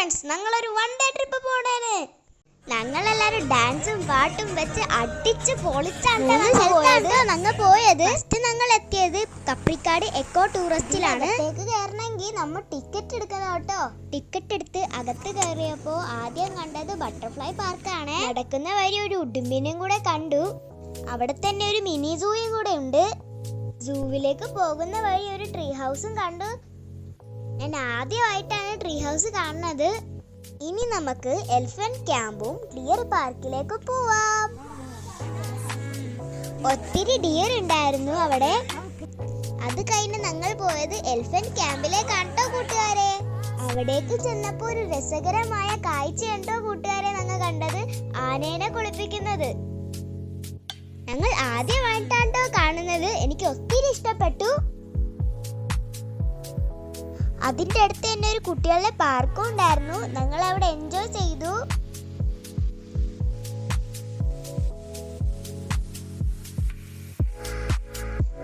Friends ഞങ്ങളൊരു one day trip പോണേന്. ഞങ്ങളെല്ലാരും ഡാൻസും പാട്ടും വെച്ച് അടിച്ച് പൊളിച്ചാണ് ഞങ്ങൾ പോയത്. ഫസ്റ്റ് ഞങ്ങൾ എത്തിയത് കപ്രിക്കാട് എക്കോ ടൂറിസ്റ്റിലാണ് കയറണമെങ്കിൽ നമ്മൾ ടിക്കറ്റ് എടുക്കണം കേട്ടോ. ടിക്കറ്റ് എടുത്ത് അകത്ത് കയറിയപ്പോ ആദ്യം കണ്ടത് ബട്ടർഫ്ലൈ പാർക്കാണ് നടക്കുന്ന വഴി ഒരു ഉടുമ്പിനും കൂടെ കണ്ടു. അവിടെ തന്നെ ഒരു മിനി സൂയും കൂടെ ഉണ്ട്. സൂവിലേക്ക് പോകുന്ന വഴി ഒരു ട്രീ ഹൗസും കണ്ടു. ഞാൻ ആദ്യമായിട്ടാണ് ഹൗസ് കാണുന്നത് ഇനി നമുക്ക് എലിഫന്റ് ക്യാമ്പും ഡിയർ പാർക്കിലേക്ക് പോവാം. ഒത്തിരി ഡിയർ ഉണ്ടായിരുന്നു അവിടെ. അത് കഴിഞ്ഞ് ഞങ്ങൾ പോയത് എലിഫന്റ് ക്യാമ്പിലേക്കാണ് കേട്ടോ കൂട്ടുകാരെ. അവിടേക്ക് ചെന്നപ്പോൾ ഒരു രസകരമായ കാഴ്ച ഉണ്ടോ കൂട്ടുകാരെ ഞങ്ങൾ കണ്ടത്? ആനേനെ കുളിപ്പിക്കുന്നത്. ഞങ്ങൾ ആദ്യമായിട്ടാണ് കാണുന്നത്. എനിക്ക് ഒത്തിരി ഇഷ്ടപ്പെട്ടു. അതിന്റെ അടുത്ത് തന്നെ ഒരു കുട്ടികളുടെ പാർക്കും ഉണ്ടായിരുന്നു. ഞങ്ങൾ അവിടെ എൻജോയ് ചെയ്തു.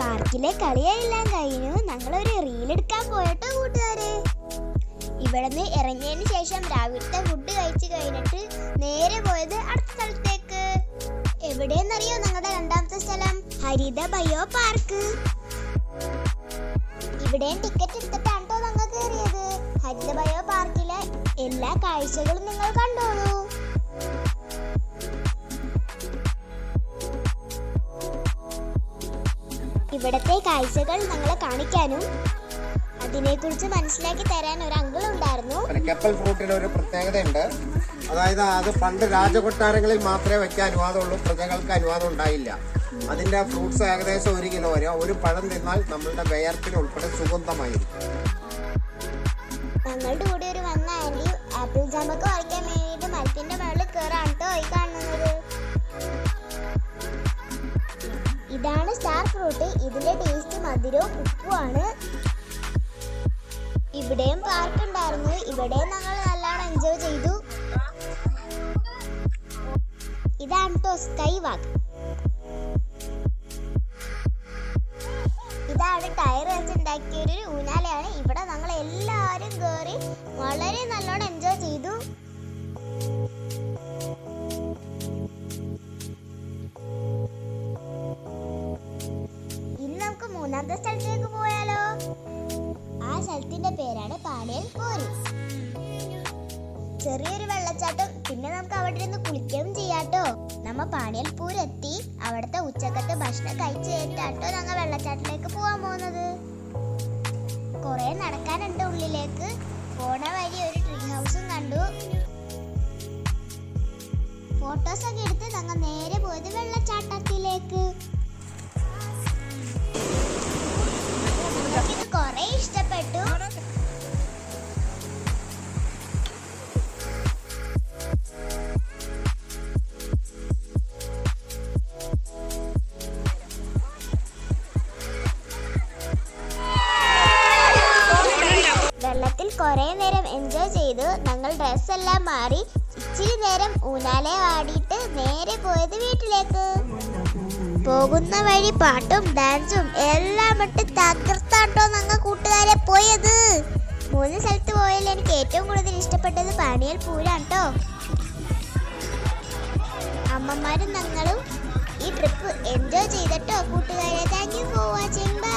പാർക്കിലെ കളിയെല്ലാം കഴിഞ്ഞു. റീൽ എടുക്കാൻ പോയട്ടോ കൂട്ടുകാരെ. ഇവിടുന്ന് ഇറങ്ങിയതിന് ശേഷം രാവിലത്തെ ഫുഡ് കഴിച്ചു കഴിഞ്ഞിട്ട് നേരെ പോയത് അടുത്ത സ്ഥലത്തേക്ക്. എവിടെയെന്നറിയോ ഞങ്ങളുടെ രണ്ടാമത്തെ സ്ഥലം? Haritha bio park. ഇവിടെയും ടിക്കറ്റ് ഞങ്ങൾ കയറിയത് ഹരിത ബയോ പാർക്കിലെ എല്ലാ കാഴ്ചകളും നിങ്ങൾ കണ്ടോളൂ ഇവിടത്തെ കാഴ്ചകൾ ഞങ്ങളെ കാണിക്കാനും അതിനെക്കുറിച്ച് മനസ്സിലാക്കി തരാൻ ഒരു അങ്കിൾ ഉണ്ടായിരുന്നു. കപ്പൽ ഫ്രൂട്ടിന് ഒരു പ്രത്യേകതയുണ്ട്. അതായത് അത് പണ്ട് രാജകൊട്ടാരങ്ങളിൽ മാത്രമേ വെക്കാൻ അനുവാദമുള്ളൂ പ്രജകൾക്ക് അനുവാദം ഉണ്ടായില്ല. അതിന്റെ ഫ്രൂട്ട്സ് ഏകദേശം ഒരു കിലോ വരെ ഒരു പഴം തിന്നാൽ നമ്മളുടെ വിയർപ്പിന് ഉൾപ്പെടെ സുഗന്ധമായിരിക്കും. ഞങ്ങളുടെ കൂടെ ഒരു വന്ന ആന്റി ആപ്പിൾ ജാമൊക്കെ വാങ്ങിക്കാൻ വേണ്ടിയിട്ട് മരത്തിന്റെ മുകളിൽ കയറാണ് കേട്ടോ ഈ കാണുന്നത്. ഇതാണ് സ്റ്റാർ ഫ്രൂട്ട് ഇതിന്റെ ടേസ്റ്റ് മധുരവും ഉപ്പുമാണ്. ഇവിടെയും പാർക്ക് ഉണ്ടായിരുന്നു. ഇവിടെയും ഞങ്ങൾ നല്ലോണം എൻജോയ് ചെയ്തു. ഇതാണ് കേട്ടോ സ്കൈ വാക്ക് ഇതാണ് ടയർ വെച്ചുണ്ടാക്കിയ ഒരു ഊനാലയാണ് ഇവിടെ ഞങ്ങൾ മൂന്നാമത്തെ സ്ഥലത്തേക്ക് പോയാലോ? ആ സ്ഥലത്തിന്റെ പേരാണ് പാനേൽ പോലീസ് ചെറിയൊരു വെള്ളച്ചാട്ടം പിന്നെ നമുക്ക് അവിടെ ഇരുന്ന് കുളിക്കുകയും ചെയ്യാട്ടോ. നമ്മ പാണിയൽ പൂരെത്തി അവിടുത്തെ ഉച്ചക്കത്തെ ഭക്ഷണം കഴിച്ചു കഴിഞ്ഞിട്ടാട്ടോ ഞങ്ങൾ വെള്ളച്ചാട്ടത്തിലേക്ക് പോവാൻ പോകുന്നത് കുറെ നടക്കാനുണ്ട് ഉള്ളിലേക്ക്. പോണ വഴി ഒരു ട്രീ ഹൗസും കണ്ടു. ഫോട്ടോസ് ഒക്കെ എടുത്ത് കുറെ നേരം എൻജോയ് ചെയ്തു. ഞങ്ങൾ ഡ്രസ്സെല്ലാം മാറി. ഇച്ചിരി നേരം ഊനാലെ ആടിയിട്ട് നേരെ പോയത് വീട്ടിലേക്ക്. പോകുന്ന വഴി പാട്ടും ഡാൻസും എല്ലാം ഇട്ട് തകർത്താട്ടോ ഞങ്ങൾ കൂട്ടുകാരെ പോയത്. മൂന്ന് സ്ഥലത്ത് പോയാൽ എനിക്ക് ഏറ്റവും കൂടുതൽ ഇഷ്ടപ്പെട്ടത് പാണിയൽ പൂരാണ് കേട്ടോ അമ്മമാരും ഞങ്ങളും ഈ ട്രിപ്പ് എൻജോയ് ചെയ്തിട്ടോ? കൂട്ടുകാരെ thank you for watching bye